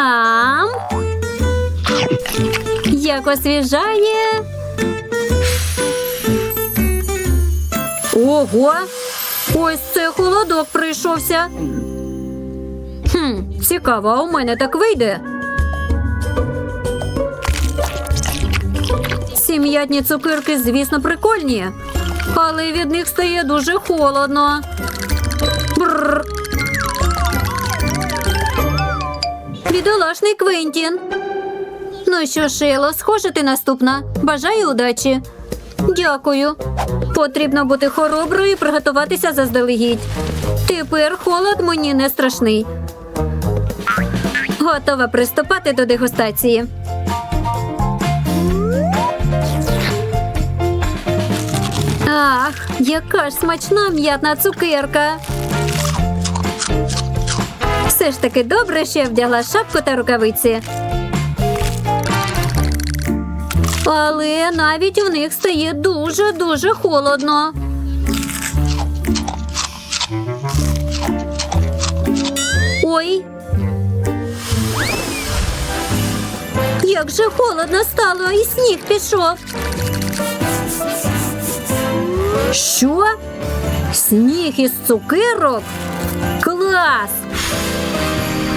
Ам. Як освіжає. Ого! Ось це холодок прийшовся. Хм, цікаво, а у мене так вийде. Ці м'ятні цукерки, звісно, прикольні, але від них стає дуже холодно. Бррр. Бідолашний Квентін. Ну що, Шейло, схоже ти наступна. Бажаю удачі. Дякую. Потрібно бути хороброю і приготуватися заздалегідь. Тепер холод мені не страшний. Готова приступати до дегустації. Ах, яка ж смачна м'ятна цукерка. Все ж таки добре, що я вдягла шапку та рукавиці. Але навіть у них стає дуже-дуже холодно. Ой. Як же холодно стало, і сніг пішов. Що? Сніг із цукерок? газ.